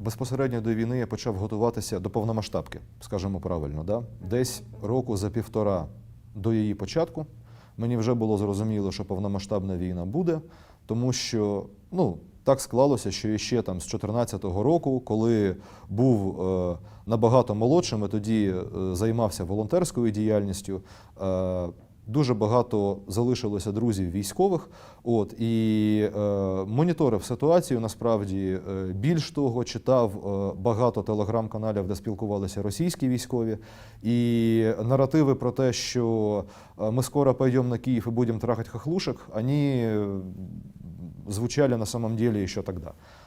безпосередньо до війни я почав готуватися до повномасштабки, скажімо правильно. Да? Десь року за півтора до її початку мені вже було зрозуміло, що повномасштабна війна буде, тому що ну, так склалося, що ще там з 2014 року, коли був е, набагато молодшим, і тоді е, займався волонтерською діяльністю. Е, Дуже багато залишилося друзів військових. От і е, моніторив ситуацію насправді е, більш того, читав е, багато телеграм-каналів, де спілкувалися російські військові, і наративи про те, що е, ми скоро пойдемо на Київ і будемо трахати хахлушек, вони звучали на самом деле ще тоді.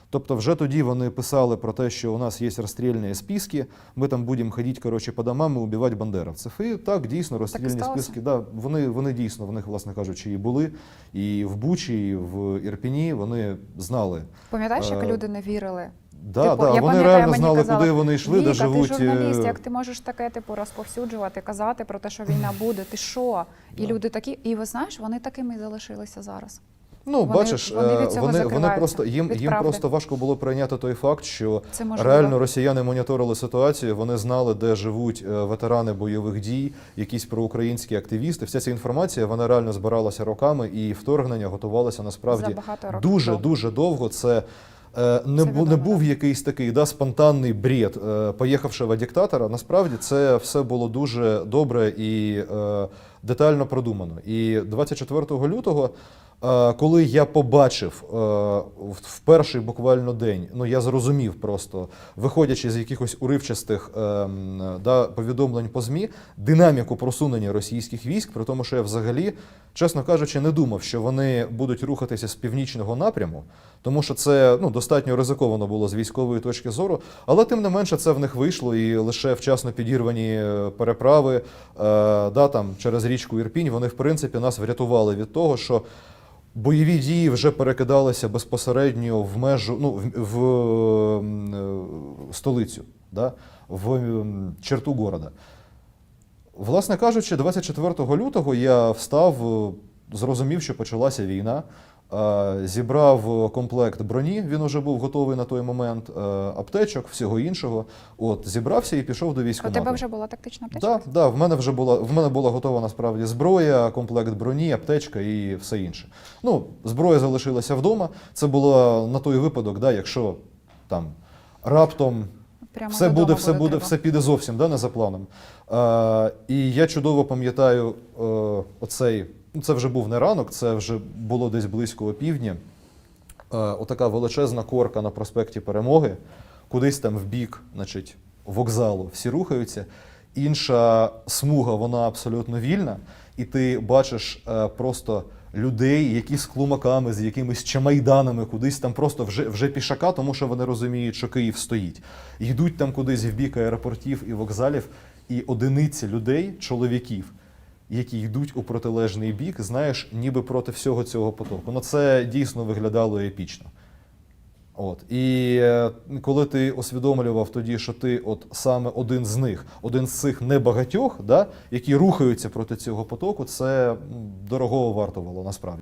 Тобто, вже тоді вони писали про те, що у нас є розстрільні списки, ми там будемо ходити коротше, по домам і убивати бандеровців. І так, дійсно, розстрільні сталося? списки, да, вони, вони дійсно, в них, власне кажучи, і були. І в Бучі, і в Ірпіні вони знали. Пам'ятаєш, як Е, люди не вірили? Да, Типу, да, я вони реально знали, казали, куди вони йшли, де живуть. ти журналіст, е, як ти можеш таке типу розповсюджувати, казати про те, що війна буде? Ти що? І Да. люди такі, і ви знаєш, вони такими і залишилися зараз. Ну, Вони- бачиш, вони е, вони, вони просто їм, їм правди. просто важко було прийняти той факт, що реально росіяни моніторили ситуацію. Вони знали, де живуть е, ветерани бойових дій, якісь проукраїнські активісти. Вся ця інформація вона реально збиралася роками, і вторгнення готувалося насправді дуже довго. дуже довго. Це е, не, Це бу, не був якийсь такий да, спонтанний бред поїхавшого диктатора. Насправді це все було дуже добре і детально продумано. І 24 лютого. Коли я побачив е, в перший буквально день, ну я зрозумів просто, виходячи з якихось уривчастих е, да, повідомлень по ЗМІ, динаміку просунення російських військ, при тому, що я взагалі, чесно кажучи, не думав, що вони будуть рухатися з північного напряму, тому що це ну, достатньо ризиковано було з військової точки зору, але тим не менше це в них вийшло, і лише вчасно підірвані е, переправи е, да, там, через річку Ірпінь, вони в принципі нас врятували від того, що. Бойові дії вже перекидалися безпосередньо в межу, ну, в, в е, столицю, да? в черту города. Власне кажучи, 24 лютого я встав, е, зрозумів, що почалася війна. е, Зібрав комплект броні, він уже був готовий на той момент, е, аптечок, всього іншого. От, зібрався і пішов до У тебе вже була тактична аптечка? Так, да, в мене вже була в мене була готова насправді зброя, комплект броні, аптечка і все інше. Ну, зброя залишилася вдома. Це було на той випадок, да, якщо там раптом Прямо все буде, все буде, треба. все піде зовсім да, не за планом. Е, і я чудово пам'ятаю оцей. Це вже був не ранок, це вже було десь близько опівдні. Е, отака величезна корка на проспекті Перемоги, кудись там в бік, значить, вокзалу всі рухаються. Інша смуга, вона абсолютно вільна, і ти бачиш е, просто людей, які з клумаками, з якимись чамайданами, кудись там просто вже, вже пішака, тому що вони розуміють, що Київ стоїть. Йдуть там кудись в бік аеропортів і вокзалів, і одиниці людей, чоловіків, які йдуть у протилежний бік, знаєш, ніби проти всього цього потоку. Ну це дійсно виглядало епічно. От. І е, коли ти усвідомлював тоді, що ти от саме один з них, один з цих небагатьох, да, які рухаються проти цього потоку, це дорого вартувало насправді.